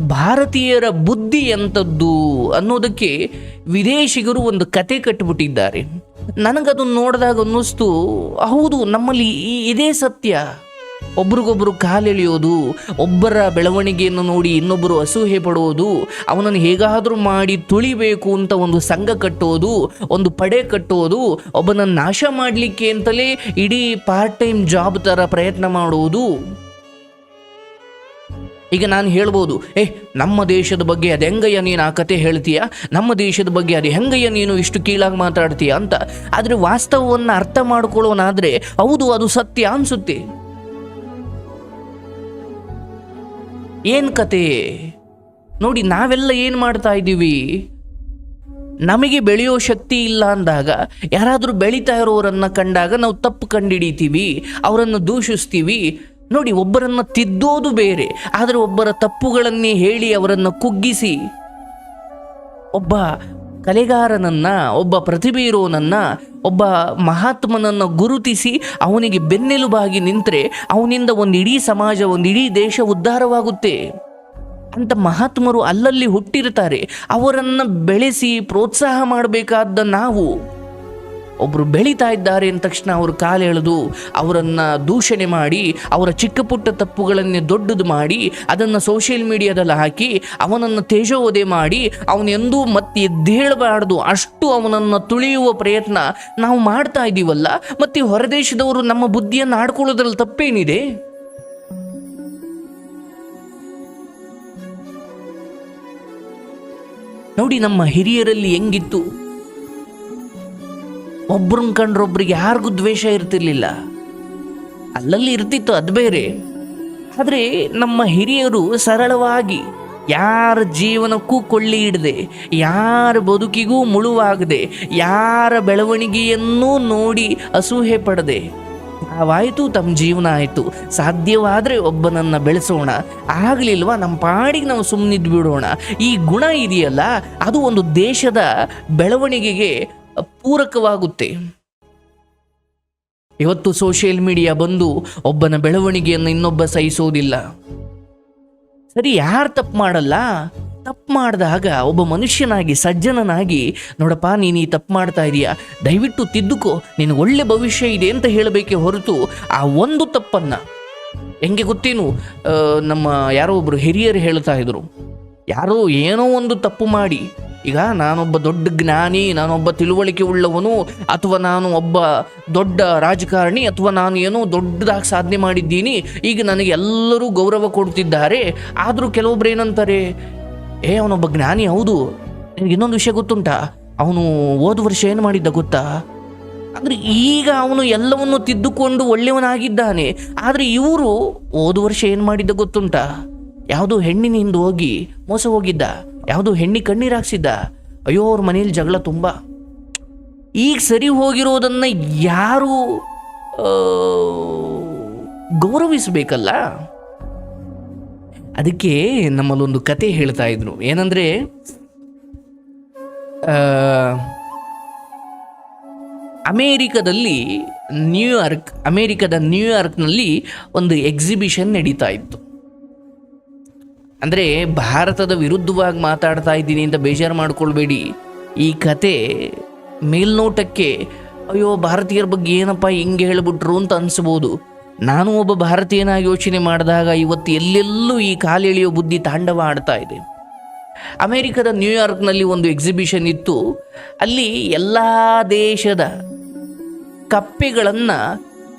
ಭಾರತೀಯರ ಬುದ್ಧಿ ಎಂಥದ್ದು ಅನ್ನೋದಕ್ಕೆ ವಿದೇಶಿಗರು ಒಂದು ಕತೆ ಕಟ್ಟಿಬಿಟ್ಟಿದ್ದಾರೆ ನನಗದನ್ನು ನೋಡಿದಾಗ ಅನ್ನಿಸ್ತು, ಹೌದು, ನಮ್ಮಲ್ಲಿ ಇದೇ ಸತ್ಯ. ಒಬ್ರಿಗೊಬ್ರು ಕಾಲೆಳೆಯೋದು, ಒಬ್ಬರ ಬೆಳವಣಿಗೆಯನ್ನು ನೋಡಿ ಇನ್ನೊಬ್ಬರು ಅಸೂಹೆ ಪಡೋದು ಅವನನ್ನು ಹೇಗಾದರೂ ಮಾಡಿ ತುಳಿಬೇಕು ಅಂತ ಒಂದು ಸಂಘ ಕಟ್ಟೋದು, ಒಂದು ಪಡೆ ಕಟ್ಟೋದು, ಒಬ್ಬನನ್ನು ನಾಶ ಮಾಡಲಿಕ್ಕೆ ಅಂತಲೇ ಇಡೀ ಪಾರ್ಟ್ ಟೈಮ್ ಜಾಬ್ ಥರ ಪ್ರಯತ್ನ ಮಾಡುವುದು. ಈಗ ನಾನು ಹೇಳ್ಬೋದು, ಏ, ನಮ್ಮ ದೇಶದ ಬಗ್ಗೆ ಅದು ಹೆಂಗಯ್ಯ ನೀನು ಆ ಕತೆ ಹೇಳ್ತೀಯ? ನಮ್ಮ ದೇಶದ ಬಗ್ಗೆ ಅದು ಹೆಂಗಯ್ಯ ನೀನು ಇಷ್ಟು ಕೀಳಾಗಿ ಮಾತಾಡ್ತೀಯ? ಅಂತ. ಆದರೆ ವಾಸ್ತವವನ್ನು ಅರ್ಥ ಮಾಡ್ಕೊಳ್ಳೋನಾದರೆ ಹೌದು, ಅದು ಸತ್ಯ ಅನಿಸುತ್ತೆ. ಏನು ಕತೆ? ನೋಡಿ, ನಾವೆಲ್ಲ ಏನು ಮಾಡ್ತಾ ಇದ್ದೀವಿ? ನಮಗೆ ಬೆಳೆಯೋ ಶಕ್ತಿ ಇಲ್ಲ ಅಂದಾಗ, ಯಾರಾದರೂ ಬೆಳೀತಾ ಇರೋರನ್ನು ಕಂಡಾಗ ನಾವು ತಪ್ಪು ಕಂಡಿಡಿತೀವಿ ಅವರನ್ನು ದೂಷಿಸ್ತೀವಿ ನೋಡಿ, ಒಬ್ಬರನ್ನ ತಿದ್ದೋದು ಬೇರೆ, ಆದರೆ ಒಬ್ಬರ ತಪ್ಪುಗಳನ್ನೇ ಹೇಳಿ ಅವರನ್ನು ಕುಗ್ಗಿಸಿ, ಒಬ್ಬ ಕಲೆಗಾರನನ್ನ, ಒಬ್ಬ ಪ್ರತಿಭೆ ಇರೋನನ್ನ ಒಬ್ಬ ಮಹಾತ್ಮನನ್ನ ಗುರುತಿಸಿ ಅವನಿಗೆ ಬೆನ್ನೆಲುಬಾಗಿ ನಿಂತರೆ ಅವನಿಂದ ಒಂದು ಇಡೀ ಸಮಾಜ, ಒಂದು ಇಡೀ ದೇಶ ಉದ್ಧಾರವಾಗುತ್ತೆ. ಅಂತ ಮಹಾತ್ಮರು ಅಲ್ಲಲ್ಲಿ ಹುಟ್ಟಿರ್ತಾರೆ ಅವರನ್ನು ಬೆಳೆಸಿ, ಪ್ರೋತ್ಸಾಹ ಮಾಡಬೇಕಾದ ನಾವು. ಒಬ್ರು ಬೆಳೀತಾ ಇದ್ದಾರೆ ಅಂದ ತಕ್ಷಣ ಅವರು ಕಾಲೆಳೆದು ಅವರನ್ನು ದೂಷಣೆ ಮಾಡಿ, ಅವರ ಚಿಕ್ಕ ಪುಟ್ಟ ತಪ್ಪುಗಳನ್ನೇ ದೊಡ್ಡದು ಮಾಡಿ, ಅದನ್ನು ಸೋಷಿಯಲ್ ಮೀಡಿಯಾದಲ್ಲಿ ಹಾಕಿ, ಅವನನ್ನು ತೇಜೋವಧೆ ಮಾಡಿ ಅವನೆಂದೂ ಮತ್ತೆ ಎದ್ದೇಳಬಾರ್ದು. ಅಷ್ಟು ಅವನನ್ನು ತುಳಿಯುವ ಪ್ರಯತ್ನ ನಾವು ಮಾಡ್ತಾ ಇದ್ದೀವಲ್ಲ ಮತ್ತೆ ಹೊರದೇಶದವರು ನಮ್ಮ ಬುದ್ಧಿಯನ್ನು ಆಡ್ಕೊಳ್ಳೋದ್ರಲ್ಲಿ ತಪ್ಪೇನಿದೆ? ನೋಡಿ ನಮ್ಮ ಹಿರಿಯರಲ್ಲಿ ಹೆಂಗಿತ್ತು? ಒಬ್ರನ್ನ ಕಂಡ್ರೊಬ್ರಿಗೆ ಯಾರಿಗೂ ದ್ವೇಷ ಇರ್ತಿರ್ಲಿಲ್ಲ. ಅಲ್ಲಲ್ಲಿ ಇರ್ತಿತ್ತು, ಅದು ಬೇರೆ. ಆದರೆ ನಮ್ಮ ಹಿರಿಯರು ಸರಳವಾಗಿ ಯಾರ ಜೀವನಕ್ಕೂ ಕೊಳ್ಳಿ ಇಡದೆ, ಯಾರ ಬದುಕಿಗೂ ಮುಳುವಾಗದೆ, ಯಾರ ಬೆಳವಣಿಗೆಯನ್ನೂ ನೋಡಿ ಅಸೂಹೆ ಪಡದೆ. ತಾವಾಯಿತು ತಮ್ಮ ಜೀವನ ಆಯಿತು. ಸಾಧ್ಯವಾದರೆ ಒಬ್ಬನನ್ನು ಬೆಳೆಸೋಣ. ಆಗಲಿಲ್ವ ನಮ್ಮ ಪಾಡಿಗೆ ನಾವು ಸುಮ್ಮನಿದ್ದು ಬಿಡೋಣ ಈ ಗುಣ ಇದೆಯಲ್ಲ, ಅದು ಒಂದು ದೇಶದ ಬೆಳವಣಿಗೆಗೆ ಪೂರಕವಾಗುತ್ತೆ ಇವತ್ತು ಸೋಷಿಯಲ್ ಮೀಡಿಯಾ ಬಂದು ಒಬ್ಬನ ಬೆಳವಣಿಗೆಯನ್ನು ಇನ್ನೊಬ್ಬ ಸಹಿಸೋದಿಲ್ಲ. ಸರಿ, ಯಾರು ತಪ್ಪು ಮಾಡಲ್ಲ? ತಪ್ಪು ಮಾಡಿದಾಗ ಒಬ್ಬ ಮನುಷ್ಯನಾಗಿ, ಸಜ್ಜನನಾಗಿ, ನೋಡಪ್ಪ, ನೀನು ಈ ತಪ್ಪು ಮಾಡ್ತಾ ಇದೀಯಾ? ದಯವಿಟ್ಟು ತಿದ್ದುಕೋ ನೀನು ಒಳ್ಳೆ ಭವಿಷ್ಯ ಇದೆ ಅಂತ ಹೇಳಬೇಕೆ ಹೊರತು ಆ ಒಂದು ತಪ್ಪನ್ನು. ಹೆಂಗೆ ಗೊತ್ತೇನು? ನಮ್ಮ ಯಾರೋ ಒಬ್ಬರು ಹಿರಿಯರು ಹೇಳ್ತಾ ಇದ್ರು, ಯಾರೋ ಏನೋ ಒಂದು ತಪ್ಪು ಮಾಡಿ ಈಗ ನಾನೊಬ್ಬ ದೊಡ್ಡ ಜ್ಞಾನಿ, ನಾನೊಬ್ಬ ತಿಳುವಳಿಕೆ ಉಳ್ಳವನು, ಅಥವಾ ನಾನು ಒಬ್ಬ ದೊಡ್ಡ ರಾಜಕಾರಣಿ, ಅಥವಾ ನಾನು ಏನೋ ದೊಡ್ಡದಾಗಿ ಸಾಧನೆ ಮಾಡಿದ್ದೀನಿ, ಈಗ ನನಗೆ ಎಲ್ಲರೂ ಗೌರವ ಕೊಡ್ತಿದ್ದಾರೆ, ಆದರೂ ಕೆಲವೊಬ್ರು ಏನಂತಾರೆ, ಏ, ಅವನೊಬ್ಬ ಜ್ಞಾನಿ ಹೌದು, ನಿನಗೆ ಇನ್ನೊಂದು ವಿಷಯ ಗೊತ್ತುಂಟಾ, ಅವನು ಹೋದ ವರ್ಷ ಏನು ಮಾಡಿದ್ದ ಗೊತ್ತಾ? ಅಂದರೆ ಈಗ ಅವನು ಎಲ್ಲವನ್ನು ತಿದ್ದುಕೊಂಡು ಒಳ್ಳೆಯವನಾಗಿದ್ದಾನೆ, ಆದರೆ ಇವರು ಹೋದ ವರ್ಷ ಏನು ಮಾಡಿದ್ದ ಗೊತ್ತುಂಟ? ಯಾವುದೋ ಹೆಣ್ಣಿನಿಂದ ಹೋಗಿ ಮೋಸ ಹೋಗಿದ್ದ. ಯಾವುದೋ ಹೆಣ್ಣಿ ಕಣ್ಣೀರು ಹಾಕ್ಸಿದ್ದ. ಅಯ್ಯೋ, ಅವ್ರ ಮನೇಲಿ ಜಗಳ ತುಂಬ. ಈಗ ಸರಿ ಹೋಗಿರೋದನ್ನು ಯಾರು ಗೌರವಿಸಬೇಕಲ್ಲ? ಅದಕ್ಕೆ ನಮ್ಮಲ್ಲೊಂದು ಕತೆ ಹೇಳ್ತಾ ಇದ್ರು. ಏನಂದ್ರೆ ಅಮೇರಿಕದಲ್ಲಿ ನ್ಯೂಯಾರ್ಕ್, ಅಮೇರಿಕದ ನ್ಯೂಯಾರ್ಕ್ನಲ್ಲಿ ಒಂದು ಎಕ್ಸಿಬಿಷನ್ ನಡೀತಾ ಇತ್ತು. ಅಂದರೆ ಭಾರತದ ವಿರುದ್ಧವಾಗಿ ಮಾತಾಡ್ತಾ ಇದ್ದೀನಿ ಅಂತ ಬೇಜಾರು ಮಾಡಿಕೊಳ್ಬೇಡಿ. ಈ ಕತೆ ಮೇಲ್ನೋಟಕ್ಕೆ, ಅಯ್ಯೋ, ಭಾರತೀಯರ ಬಗ್ಗೆ ಏನಪ್ಪ ಹಿಂಗೆ ಹೇಳಿಬಿಟ್ರು ಅಂತ ಅನಿಸ್ಬೋದು. ನಾನು ಒಬ್ಬ ಭಾರತೀಯನಾಗಿ ಯೋಚನೆ ಮಾಡಿದಾಗ ಇವತ್ತು ಎಲ್ಲೆಲ್ಲೂ ಈ ಕಾಲೆಳೆಯೋ ಬುದ್ಧಿ ತಾಂಡವ ಆಡ್ತಾ ಇದೆ. ಅಮೇರಿಕದ ನ್ಯೂಯಾರ್ಕ್ನಲ್ಲಿ ಒಂದು ಎಕ್ಸಿಬಿಷನ್ ಇತ್ತು. ಅಲ್ಲಿ ಎಲ್ಲ ದೇಶದ ಕಪ್ಪೆಗಳನ್ನು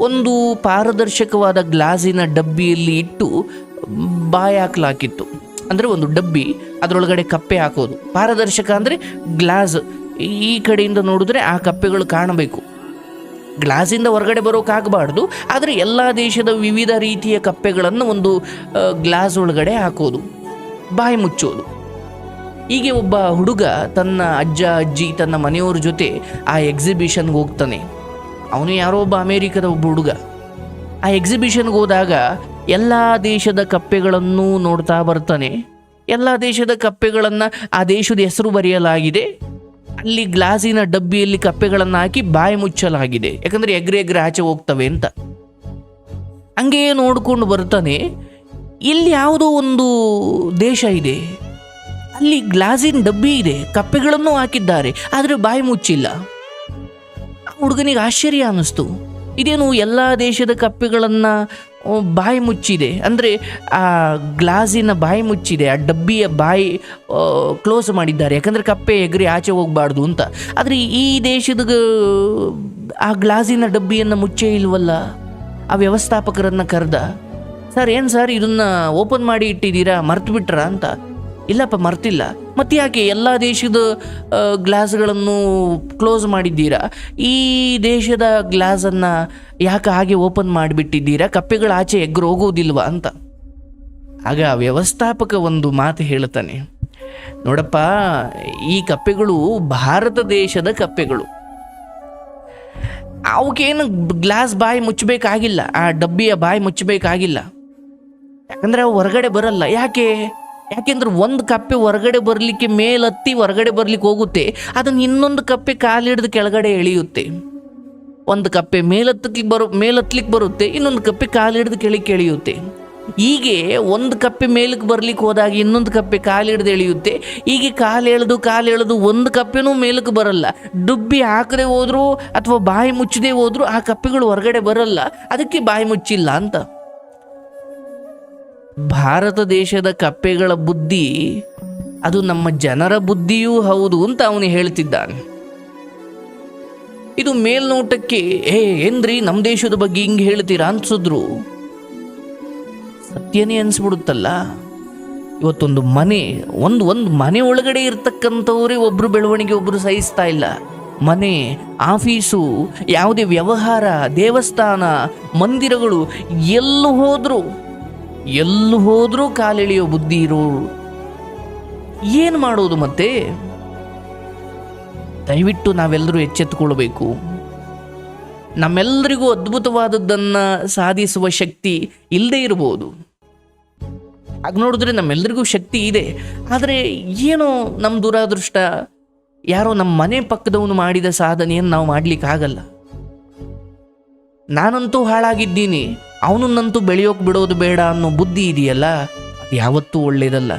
ಒಂದು ಪಾರದರ್ಶಕವಾದ ಗ್ಲಾಸಿನ ಡಬ್ಬಿಯಲ್ಲಿ ಇಟ್ಟು ಬಾಯಿ ಹಾಕ್ಲಾಕಿತ್ತು ಅಂದರೆ ಒಂದು ಡಬ್ಬಿ, ಅದರೊಳಗಡೆ ಕಪ್ಪೆ ಹಾಕೋದು. ಪಾರದರ್ಶಕ ಅಂದರೆ ಗ್ಲಾಸ್. ಈ ಕಡೆಯಿಂದ ನೋಡಿದ್ರೆ ಆ ಕಪ್ಪೆಗಳು ಕಾಣಬೇಕು. ಗ್ಲಾಸಿಂದ ಹೊರಗಡೆ ಬರೋಕ್ಕಾಗಬಾರ್ದು ಆದರೆ ಎಲ್ಲ ದೇಶದ ವಿವಿಧ ರೀತಿಯ ಕಪ್ಪೆಗಳನ್ನು ಒಂದು ಗ್ಲಾಸ್ ಒಳಗಡೆ ಹಾಕೋದು, ಬಾಯಿ ಮುಚ್ಚೋದು. ಹೀಗೆ ಒಬ್ಬ ಹುಡುಗ ತನ್ನ ಅಜ್ಜ, ಅಜ್ಜಿ, ತನ್ನ ಮನೆಯವ್ರ ಜೊತೆ ಆ ಎಕ್ಸಿಬಿಷನ್ಗೆ ಹೋಗ್ತಾನೆ. ಅವನು ಯಾರೋ ಒಬ್ಬ ಅಮೇರಿಕದ ಒಬ್ಬ ಹುಡುಗ. ಆ ಎಕ್ಸಿಬಿಷನ್ಗೆ ಹೋದಾಗ ಎಲ್ಲ ದೇಶದ ಕಪ್ಪೆಗಳನ್ನು ನೋಡ್ತಾ ಬರ್ತಾನೆ. ಎಲ್ಲ ದೇಶದ ಕಪ್ಪೆಗಳನ್ನು ಆ ದೇಶದ ಹೆಸರು ಬರೆಯಲಾಗಿದೆ. ಅಲ್ಲಿ ಗ್ಲಾಸಿನ ಡಬ್ಬಿಯಲ್ಲಿ ಕಪ್ಪೆಗಳನ್ನು ಹಾಕಿ ಬಾಯಿ ಮುಚ್ಚಲಾಗಿದೆ. ಯಾಕಂದರೆ ಎಗ್ರೆ ಎಗ್ರೆ ಆಚೆ ಹೋಗ್ತವೆ ಅಂತ. ಹಂಗೆ ನೋಡಿಕೊಂಡು ಬರ್ತಾನೆ. ಇಲ್ಲಿ ಯಾವುದೋ ಒಂದು ದೇಶ ಇದೆ. ಅಲ್ಲಿ ಗ್ಲಾಸಿನ ಡಬ್ಬಿ ಇದೆ. ಕಪ್ಪೆಗಳನ್ನು ಹಾಕಿದ್ದಾರೆ. ಆದರೆ ಬಾಯಿ ಮುಚ್ಚಿಲ್ಲ. ಹುಡುಗನಿಗೆ ಆಶ್ಚರ್ಯ ಅನ್ನಿಸ್ತು. ಇದೇನು ಎಲ್ಲ ದೇಶದ ಕಪ್ಪೆಗಳನ್ನು ಬಾಯಿ ಮುಚ್ಚಿದೆ. ಅಂದರೆ ಆ ಗ್ಲಾಸಿನ ಬಾಯಿ ಮುಚ್ಚಿದೆ. ಆ ಡಬ್ಬಿಯ ಬಾಯಿ ಕ್ಲೋಸ್ ಮಾಡಿದ್ದಾರೆ. ಯಾಕಂದರೆ ಕಪ್ಪೆ ಎಗರಿ ಆಚೆ ಹೋಗಬಾರ್ದು ಅಂತ. ಆದರೆ ಈ ದೇಶದ ಆ ಗ್ಲಾಸಿನ ಡಬ್ಬಿಯನ್ನು ಮುಚ್ಚೇ ಇಲ್ವಲ್ಲ? ಆ ವ್ಯವಸ್ಥಾಪಕರನ್ನು ಕರೆದ. ಸರ್, ಏನು ಸರ್, ಇದನ್ನು ಓಪನ್ ಮಾಡಿ ಇಟ್ಟಿದ್ದೀರಾ? ಮರ್ತು ಬಿಟ್ರ ಅಂತ. ಇಲ್ಲಪ್ಪ, ಮರ್ತಿಲ್ಲ. ಮತ್ತೆ ಯಾಕೆ ಎಲ್ಲ ದೇಶದ ಗ್ಲಾಸ್ಗಳನ್ನು ಕ್ಲೋಸ್ ಮಾಡಿದ್ದೀರಾ? ಈ ದೇಶದ ಗ್ಲಾಸನ್ನು ಯಾಕೆ ಹಾಗೆ ಓಪನ್ ಮಾಡಿಬಿಟ್ಟಿದ್ದೀರಾ? ಕಪ್ಪೆಗಳು ಆಚೆ ಎಗ್ರು ಹೋಗೋದಿಲ್ವ ಅಂತ. ಆಗ ವ್ಯವಸ್ಥಾಪಕ ಒಂದು ಮಾತು ಹೇಳ್ತಾನೆ. ನೋಡಪ್ಪ, ಈ ಕಪ್ಪೆಗಳು ಭಾರತ ದೇಶದ ಕಪ್ಪೆಗಳು. ಅವಕ್ಕೇನು ಗ್ಲಾಸ್ ಬಾಯಿ ಮುಚ್ಚಬೇಕಾಗಿಲ್ಲ, ಆ ಡಬ್ಬಿಯ ಬಾಯಿ ಮುಚ್ಚಬೇಕಾಗಿಲ್ಲ. ಯಾಕಂದ್ರೆ ಅವು ಹೊರಗಡೆ ಬರಲ್ಲ. ಯಾಕೆ? ಯಾಕೆಂದ್ರೆ ಒಂದು ಕಪ್ಪೆ ಹೊರಗಡೆ ಬರಲಿಕ್ಕೆ ಮೇಲತ್ತಿ ಹೊರಗಡೆ ಬರ್ಲಿಕ್ಕೆ ಹೋಗುತ್ತೆ, ಅದನ್ನು ಇನ್ನೊಂದು ಕಪ್ಪೆ ಕಾಲಿಡ್ದು ಕೆಳಗಡೆ ಎಳೆಯುತ್ತೆ. ಒಂದು ಕಪ್ಪೆ ಮೇಲತ್ತಕ್ಕೆ ಬರೋ ಮೇಲತ್ತಲಿಕ್ಕೆ ಬರುತ್ತೆ, ಇನ್ನೊಂದು ಕಪ್ಪೆ ಕಾಲಿಡ್ದು ಕೆಳಗೆ ಎಳೆಯುತ್ತೆ. ಹೀಗೆ ಒಂದು ಕಪ್ಪೆ ಮೇಲಕ್ಕೆ ಬರ್ಲಿಕ್ಕೆ ಹೋದಾಗ ಇನ್ನೊಂದು ಕಪ್ಪೆ ಕಾಲಿಡ್ದು ಎಳೆಯುತ್ತೆ. ಹೀಗೆ ಕಾಲು ಎಳೆದು ಕಾಲು ಎಳೆದು ಒಂದು ಕಪ್ಪೆನೂ ಮೇಲಕ್ಕೆ ಬರಲ್ಲ. ಡುಬ್ಬಿ ಹಾಕದೆ ಹೋದ್ರು ಅಥವಾ ಬಾಯಿ ಮುಚ್ಚದೆ ಹೋದ್ರು ಆ ಕಪ್ಪೆಗಳು ಹೊರಗಡೆ ಬರಲ್ಲ. ಅದಕ್ಕೆ ಬಾಯಿ ಮುಚ್ಚಿಲ್ಲ ಅಂತ. ಭಾರತ ದೇಶದ ಕಪ್ಪೆಗಳ ಬುದ್ಧಿ, ಅದು ನಮ್ಮ ಜನರ ಬುದ್ಧಿಯೂ ಹೌದು ಅಂತ ಅವನು ಹೇಳ್ತಿದ್ದಾನೆ. ಇದು ಮೇಲ್ನೋಟಕ್ಕೆ ಏ ಏನ್ರಿ ನಮ್ಮ ದೇಶದ ಬಗ್ಗೆ ಹಿಂಗೆ ಹೇಳ್ತೀರಾ ಅನ್ಸಿದ್ರು. ಸತ್ಯನೇ ಅನ್ಸ್ಬಿಡುತ್ತಲ್ಲ, ಇವತ್ತೊಂದು ಮನೆ, ಒಂದು ಒಂದು ಮನೆ ಒಳಗಡೆ ಇರ್ತಕ್ಕಂಥವ್ರೆ ಒಬ್ರು ಬೆಳವಣಿಗೆ ಒಬ್ರು ಸಹಿಸ್ತಾ ಇಲ್ಲ. ಮನೆ, ಆಫೀಸು, ಯಾವುದೇ ವ್ಯವಹಾರ, ದೇವಸ್ಥಾನ, ಮಂದಿರಗಳು ಎಲ್ಲೂ ಹೋದ್ರು. ಎಲ್ಲೂ ಹೋದರೂ ಕಾಲೆಳೆಯೋ ಬುದ್ಧಿ ಇರೋರು ಏನು ಮಾಡೋದು ಮತ್ತೆ? ದಯವಿಟ್ಟು ನಾವೆಲ್ಲರೂ ಎಚ್ಚೆತ್ತುಕೊಳ್ಬೇಕು. ನಮ್ಮೆಲ್ಲರಿಗೂ ಅದ್ಭುತವಾದದ್ದನ್ನು ಸಾಧಿಸುವ ಶಕ್ತಿ ಇಲ್ಲದೆ ಇರಬಹುದು ಆಗ ನೋಡಿದ್ರೆ ನಮ್ಮೆಲ್ಲರಿಗೂ ಶಕ್ತಿ ಇದೆ. ಆದರೆ ಏನೋ ನಮ್ಮ ದುರಾದೃಷ್ಟ, ಯಾರೋ ನಮ್ಮ ಮನೆ ಪಕ್ಕದವನು ಮಾಡಿದ ಸಾಧನೆಯನ್ನು ನಾವು ಮಾಡ್ಲಿಕ್ಕಾಗಲ್ಲ. ನಾನಂತೂ ಹಾಳಾಗಿದ್ದೀನಿ. ಅವನನ್ನಂತೂ ಬೆಳೆಯೋಕೆ ಬಿಡೋದು ಬೇಡ ಅನ್ನೋ ಬುದ್ಧಿ ಇದೆಯಲ್ಲ ಯಾವತ್ತೂ ಒಳ್ಳೆಯದಲ್ಲ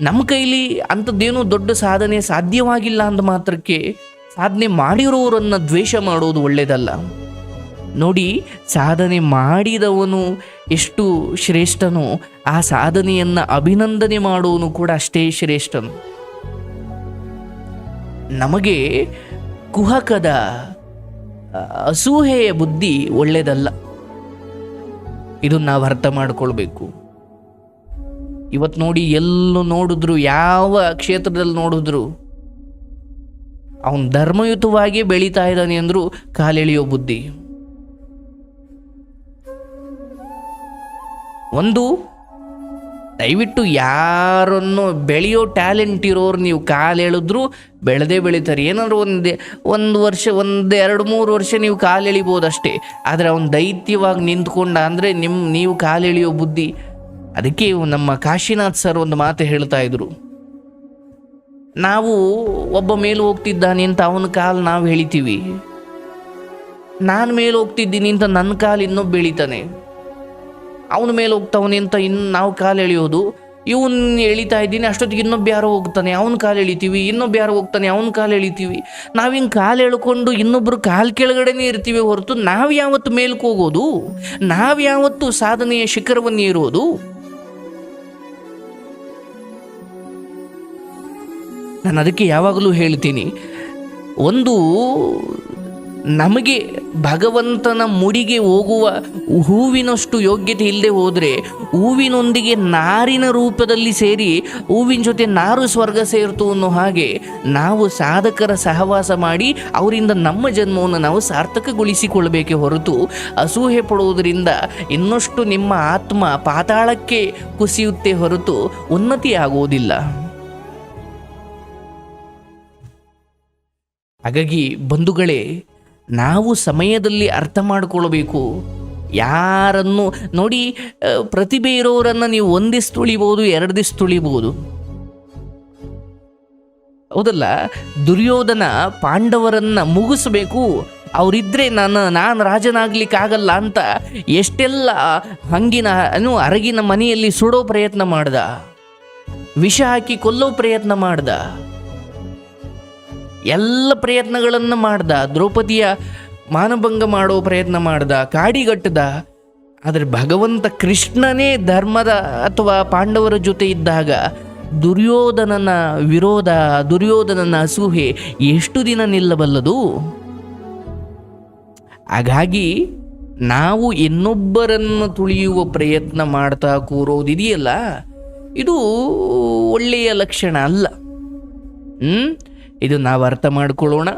ನಮ್ಮ ಕೈಲಿ ಅಂಥದ್ದೇನೂ ದೊಡ್ಡ ಸಾಧನೆ ಸಾಧ್ಯವಾಗಿಲ್ಲ ಅಂದ ಮಾತ್ರಕ್ಕೆ ಸಾಧನೆ ಮಾಡಿರೋರನ್ನು ದ್ವೇಷ ಮಾಡೋದು ಒಳ್ಳೆಯದಲ್ಲ ನೋಡಿ, ಸಾಧನೆ ಮಾಡಿದವನು ಎಷ್ಟು ಶ್ರೇಷ್ಠನೋ, ಆ ಸಾಧನೆಯನ್ನು ಅಭಿನಂದನೆ ಮಾಡೋನು ಕೂಡ ಅಷ್ಟೇ ಶ್ರೇಷ್ಠನು. ನಮಗೆ ಕುಹಕದ ಅಸೂಹೆಯ ಬುದ್ಧಿ ಒಳ್ಳೆಯದಲ್ಲ ಇದನ್ನ ನಾವು ಅರ್ಥ ಮಾಡ್ಕೊಳ್ಬೇಕು. ಇವತ್ತು ನೋಡಿ ಎಲ್ಲೂ ನೋಡಿದ್ರು, ಯಾವ ಕ್ಷೇತ್ರದಲ್ಲಿ ನೋಡಿದ್ರು, ಅವನು ಧರ್ಮಯುತವಾಗಿ ಬೆಳೀತಾ ಇದ್ದಾನೆ ಅಂದ್ರು ಕಾಲೆಳೆಯೋ ಬುದ್ಧಿ. ಒಂದು ದಯವಿಟ್ಟು ಯಾರನ್ನು ಬೆಳೆಯೋ ಟ್ಯಾಲೆಂಟ್ ಇರೋರು ನೀವು ಕಾಲು ಹೇಳಿದ್ರು ಬೆಳೆದೇ ಬೆಳೀತಾರೆ. ಏನಾದರೂ ಒಂದು ಒಂದು ವರ್ಷ, ಒಂದು ಎರಡು, ಮೂರು ವರ್ಷ ನೀವು ಕಾಲು ಎಳಿಬೋದು ಅಷ್ಟೇ. ಆದರೆ ಅವ್ನು ದೈತ್ಯವಾಗಿ ನಿಂತ್ಕೊಂಡ ಅಂದರೆ ನಿಮ್ಮ ನೀವು ಕಾಲು ಎಳೆಯೋ ಬುದ್ಧಿ. ಅದಕ್ಕೆ ನಮ್ಮ ಕಾಶಿನಾಥ್ ಸರ್ ಒಂದು ಮಾತು ಹೇಳ್ತಾ ಇದ್ರು. ನಾವು ಒಬ್ಬ ಮೇಲೆ ಹೋಗ್ತಿದ್ದಾನೆ ಅಂತ ಅವನ ಕಾಲು ನಾವು ಹೇಳಿತೀವಿ ನಾನು ಮೇಲೆ ಹೋಗ್ತಿದ್ದೀನಿ ಅಂತ ನನ್ನ ಕಾಲು ಇನ್ನೊಬ್ಬ ಬೆಳಿತಾನೆ ಅವನ ಮೇಲೆ ಹೋಗ್ತಾವನೆ ಅಂತ ಇನ್ನು ನಾವು ಕಾಲು ಎಳೆಯೋದು. ಇವನ್ ಎಳಿತಾ ಇದ್ದೀನಿ, ಅಷ್ಟೊತ್ತಿಗೆ ಇನ್ನೊಬ್ಬ ಯಾರು ಹೋಗ್ತಾನೆ, ಅವ್ನ ಕಾಲು ಎಳಿತೀವಿ, ಇನ್ನೊಬ್ಬ ಯಾರು ಹೋಗ್ತಾನೆ, ಅವನ ಕಾಲು ಎಳಿತೀವಿ. ನಾವು ಹಿಂಗೆ ಕಾಲು ಎಳ್ಕೊಂಡು ಇನ್ನೊಬ್ಬರು ಕಾಲು ಕೆಳಗಡೆನೇ ಇರ್ತೀವಿ ಹೊರತು ನಾವು ಯಾವತ್ತು ಮೇಲಕ್ಕೆ ಹೋಗೋದು? ನಾವು ಯಾವತ್ತು ಸಾಧನೆಯ ಶಿಖರವನ್ನು ಇರೋದು ನಾನು ಅದಕ್ಕೆ ಯಾವಾಗಲೂ ಹೇಳ್ತೀನಿ, ಒಂದು ನಮಗೆ ಭಗವಂತನ ಮುಡಿಗೆ ಹೋಗುವ ಹೂವಿನಷ್ಟು ಯೋಗ್ಯತೆ ಇಲ್ಲದೆ ಹೋದರೆ ಹೂವಿನೊಂದಿಗೆ ನಾರಿನ ರೂಪದಲ್ಲಿ ಸೇರಿ ಹೂವಿನ ಜೊತೆ ನಾರು ಸ್ವರ್ಗ ಸೇರ್ತು ಅನ್ನೋ ಹಾಗೆ ನಾವು ಸಾಧಕರ ಸಹವಾಸ ಮಾಡಿ ಅವರಿಂದ ನಮ್ಮ ಜನ್ಮವನ್ನು ನಾವು ಸಾರ್ಥಕಗೊಳಿಸಿಕೊಳ್ಳಬೇಕೇ ಹೊರತು ಅಸೂಹೆ ಪಡುವುದರಿಂದ ಇನ್ನಷ್ಟು ನಿಮ್ಮ ಆತ್ಮ ಪಾತಾಳಕ್ಕೆ ಕುಸಿಯುತ್ತೆ ಹೊರತು ಉನ್ನತಿ ಆಗುವುದಿಲ್ಲ ಹಾಗಾಗಿ ಬಂಧುಗಳೇ ನಾವು ಸಮಯದಲ್ಲಿ ಅರ್ಥ ಮಾಡಿಕೊಳ್ಬೇಕು. ಯಾರನ್ನು ನೋಡಿ ಪ್ರತಿಭೆ ಇರೋರನ್ನು ನೀವು ಒಂದಿಸ್ ತುಳಿಬೋದು ಎರಡು ದಿಸ್ ತುಳಿಬೋದು. ಹೌದಲ್ಲ? ದುರ್ಯೋಧನ ಪಾಂಡವರನ್ನ ಮುಗಿಸ್ಬೇಕು. ಅವರಿದ್ರೆ ನಾನು ನಾನು ರಾಜನಾಗ್ಲಿಕ್ಕಾಗಲ್ಲ ಅಂತ ಎಷ್ಟೆಲ್ಲ ಹಂಗಿನ, ಅನು ಅರಗಿನ ಮನೆಯಲ್ಲಿ ಸುಡೋ ಪ್ರಯತ್ನ ಮಾಡ್ದ. ವಿಷ ಹಾಕಿ ಕೊಲ್ಲೋ ಪ್ರಯತ್ನ ಮಾಡ್ದ. ಎಲ್ಲ ಪ್ರಯತ್ನಗಳನ್ನು ಮಾಡ್ದ, ದ್ರೌಪದಿಯ ಮಾನಭಂಗ ಮಾಡೋ ಪ್ರಯತ್ನ ಮಾಡ್ದ ಕಾಡಿಗಟ್ಟದ ಆದರೆ ಭಗವಂತ ಕೃಷ್ಣನೇ ಧರ್ಮದ ಅಥವಾ ಪಾಂಡವರ ಜೊತೆ ಇದ್ದಾಗ ದುರ್ಯೋಧನನ ವಿರೋಧ, ದುರ್ಯೋಧನನ ಅಸೂಹೆ ಎಷ್ಟು ದಿನ ನಿಲ್ಲಬಲ್ಲದು? ಹಾಗಾಗಿ ನಾವು ಇನ್ನೊಬ್ಬರನ್ನು ತುಳಿಯುವ ಪ್ರಯತ್ನ ಮಾಡ್ತಾ ಕೂರೋದಿದೆಯಲ್ಲ, ಇದು ಒಳ್ಳೆಯ ಲಕ್ಷಣ ಅಲ್ಲ. ಹ್ಮ್? ಇದು ನಾವು ಅರ್ಥ ಮಾಡ್ಕೊಳ್ಳೋಣ.